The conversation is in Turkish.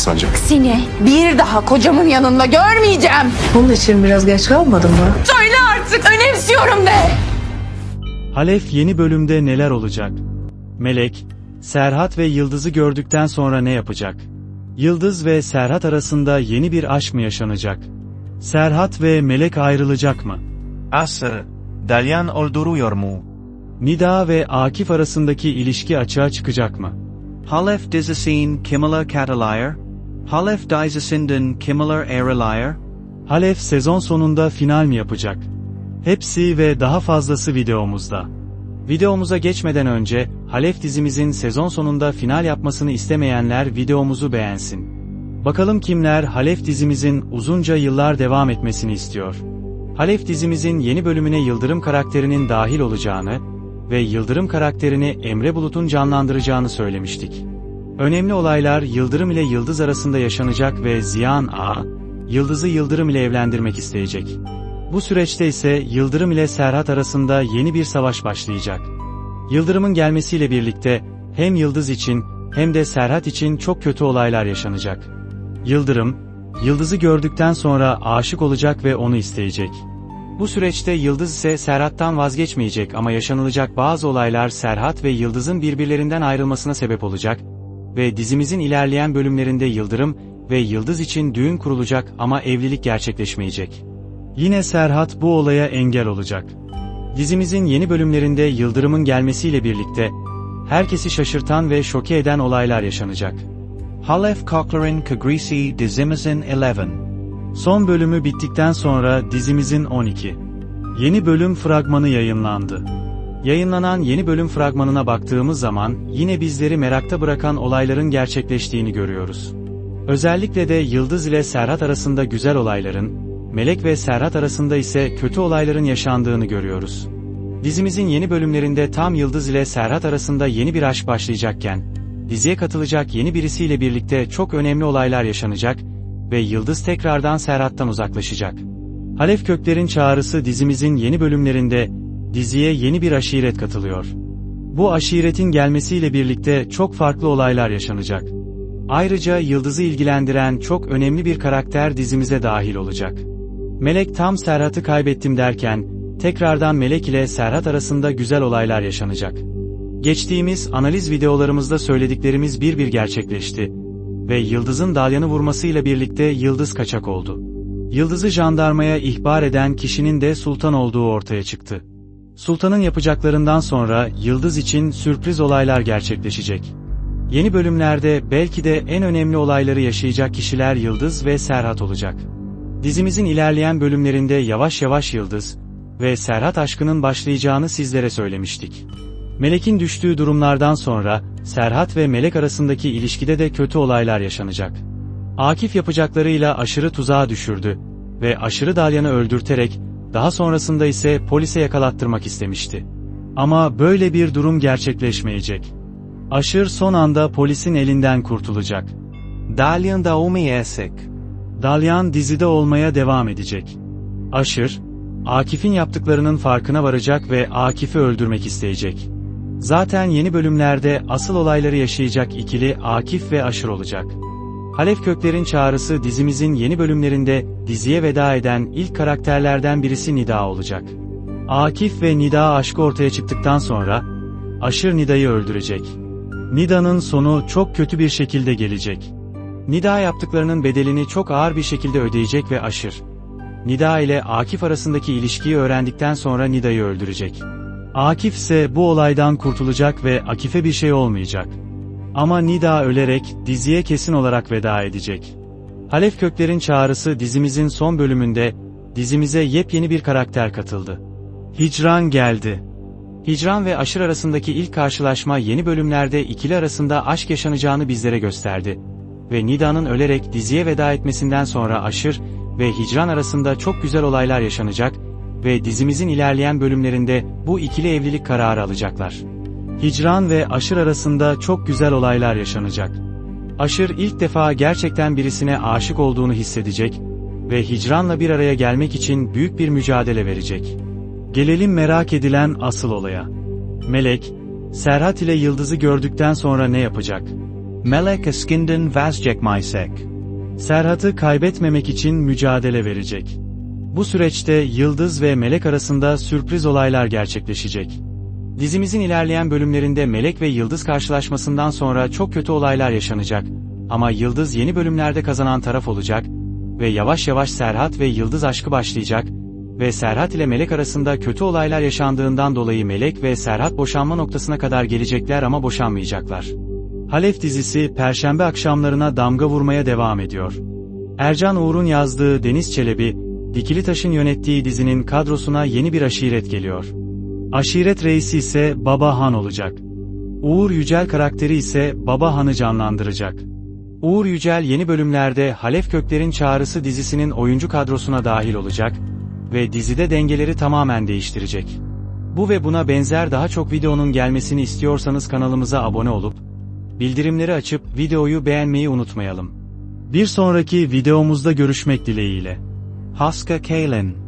sence? Seni bir daha kocamın yanında görmeyeceğim. Bunun için biraz geç kalmadın mı? Söyle artık önemsiyorum de. Halef yeni bölümde neler olacak? Melek, Serhat ve Yıldız'ı gördükten sonra ne yapacak? Yıldız ve Serhat arasında yeni bir aşk mı yaşanacak? Serhat ve Melek ayrılacak mı? Asır, Dalyan öldürüyor mu? Nida ve Akif arasındaki ilişki açığa çıkacak mı? Halef dizisinin Kimmeler Catalayır? Halef dizisinden Kimmeler Aerolayır? Halef sezon sonunda final mi yapacak? Hepsi ve daha fazlası videomuzda. Videomuza geçmeden önce, Halef dizimizin sezon sonunda final yapmasını istemeyenler videomuzu beğensin. Bakalım kimler Halef dizimizin uzunca yıllar devam etmesini istiyor. Halef dizimizin yeni bölümüne Yıldırım karakterinin dahil olacağını ve Yıldırım karakterini Emre Bulut'un canlandıracağını söylemiştik. Önemli olaylar Yıldırım ile Yıldız arasında yaşanacak ve Ziyan A, Yıldız'ı Yıldırım ile evlendirmek isteyecek. Bu süreçte ise Yıldırım ile Serhat arasında yeni bir savaş başlayacak. Yıldırım'ın gelmesiyle birlikte hem Yıldız için hem de Serhat için çok kötü olaylar yaşanacak. Yıldırım, Yıldız'ı gördükten sonra aşık olacak ve onu isteyecek. Bu süreçte Yıldız ise Serhat'tan vazgeçmeyecek ama yaşanılacak bazı olaylar Serhat ve Yıldız'ın birbirlerinden ayrılmasına sebep olacak ve dizimizin ilerleyen bölümlerinde Yıldırım ve Yıldız için düğün kurulacak ama evlilik gerçekleşmeyecek. Yine Serhat bu olaya engel olacak. Dizimizin yeni bölümlerinde Yıldırım'ın gelmesiyle birlikte herkesi şaşırtan ve şoke eden olaylar yaşanacak. Halef Cochlear'ın Kagrisi dizimizin 11. Son bölümü bittikten sonra dizimizin 12. Yeni bölüm fragmanı yayınlandı. Yayınlanan yeni bölüm fragmanına baktığımız zaman yine bizleri merakta bırakan olayların gerçekleştiğini görüyoruz. Özellikle de Yıldız ile Serhat arasında güzel olayların, Melek ve Serhat arasında ise kötü olayların yaşandığını görüyoruz. Dizimizin yeni bölümlerinde tam Yıldız ile Serhat arasında yeni bir aşk başlayacakken, diziye katılacak yeni birisiyle birlikte çok önemli olaylar yaşanacak ve Yıldız tekrardan Serhat'tan uzaklaşacak. Halef Kökler'in çağrısı dizimizin yeni bölümlerinde, diziye yeni bir aşiret katılıyor. Bu aşiretin gelmesiyle birlikte çok farklı olaylar yaşanacak. Ayrıca Yıldız'ı ilgilendiren çok önemli bir karakter dizimize dahil olacak. Melek tam Serhat'ı kaybettim derken, tekrardan Melek ile Serhat arasında güzel olaylar yaşanacak. Geçtiğimiz analiz videolarımızda söylediklerimiz bir bir gerçekleşti ve Yıldız'ın Dalyan'ı vurmasıyla birlikte Yıldız kaçak oldu. Yıldız'ı jandarmaya ihbar eden kişinin de Sultan olduğu ortaya çıktı. Sultan'ın yapacaklarından sonra Yıldız için sürpriz olaylar gerçekleşecek. Yeni bölümlerde belki de en önemli olayları yaşayacak kişiler Yıldız ve Serhat olacak. Dizimizin ilerleyen bölümlerinde yavaş yavaş Yıldız ve Serhat aşkının başlayacağını sizlere söylemiştik. Melek'in düştüğü durumlardan sonra Serhat ve Melek arasındaki ilişkide de kötü olaylar yaşanacak. Akif yapacaklarıyla aşırı tuzağa düşürdü ve aşırı Dalyan'ı öldürterek daha sonrasında ise polise yakalattırmak istemişti. Ama böyle bir durum gerçekleşmeyecek. Aşır son anda polisin elinden kurtulacak. Dalyan da olmayacak. Dalyan dizide olmaya devam edecek. Aşır, Akif'in yaptıklarının farkına varacak ve Akif'i öldürmek isteyecek. Zaten yeni bölümlerde asıl olayları yaşayacak ikili Akif ve Aşır olacak. Halef Kökler'in çağrısı dizimizin yeni bölümlerinde diziye veda eden ilk karakterlerden birisi Nida olacak. Akif ve Nida aşkı ortaya çıktıktan sonra Aşır Nida'yı öldürecek. Nida'nın sonu çok kötü bir şekilde gelecek. Nida yaptıklarının bedelini çok ağır bir şekilde ödeyecek ve Aşır. Nida ile Akif arasındaki ilişkiyi öğrendikten sonra Nida'yı öldürecek. Akif ise bu olaydan kurtulacak ve Akif'e bir şey olmayacak. Ama Nida ölerek diziye kesin olarak veda edecek. Halef Kökler'in çağrısı dizimizin son bölümünde dizimize yepyeni bir karakter katıldı. Hicran geldi. Hicran ve Aşır arasındaki ilk karşılaşma yeni bölümlerde ikili arasında aşk yaşanacağını bizlere gösterdi. Ve Nida'nın ölerek diziye veda etmesinden sonra Aşır ve Hicran arasında çok güzel olaylar yaşanacak ve dizimizin ilerleyen bölümlerinde bu ikili evlilik kararı alacaklar. Hicran ve Aşır arasında çok güzel olaylar yaşanacak. Aşır ilk defa gerçekten birisine aşık olduğunu hissedecek ve Hicran'la bir araya gelmek için büyük bir mücadele verecek. Gelelim merak edilen asıl olaya. Melek, Serhat ile Yıldız'ı gördükten sonra ne yapacak? Melek Askinden Vazgeçmeyecek. Serhat'ı kaybetmemek için mücadele verecek. Bu süreçte Yıldız ve Melek arasında sürpriz olaylar gerçekleşecek. Dizimizin ilerleyen bölümlerinde Melek ve Yıldız karşılaşmasından sonra çok kötü olaylar yaşanacak. Ama Yıldız yeni bölümlerde kazanan taraf olacak ve yavaş yavaş Serhat ve Yıldız aşkı başlayacak ve Serhat ile Melek arasında kötü olaylar yaşandığından dolayı Melek ve Serhat boşanma noktasına kadar gelecekler ama boşanmayacaklar. Halef dizisi perşembe akşamlarına damga vurmaya devam ediyor. Ercan Uğur'un yazdığı Deniz Çelebi, Dikili Taş'ın yönettiği dizinin kadrosuna yeni bir aşiret geliyor. Aşiret reisi ise Baba Han olacak. Uğur Yücel karakteri ise Baba Han'ı canlandıracak. Uğur Yücel yeni bölümlerde Halef Kökler'in Çağrısı dizisinin oyuncu kadrosuna dahil olacak ve dizide dengeleri tamamen değiştirecek. Bu ve buna benzer daha çok videonun gelmesini istiyorsanız kanalımıza abone olup, bildirimleri açıp videoyu beğenmeyi unutmayalım. Bir sonraki videomuzda görüşmek dileğiyle. Hoska Kalin.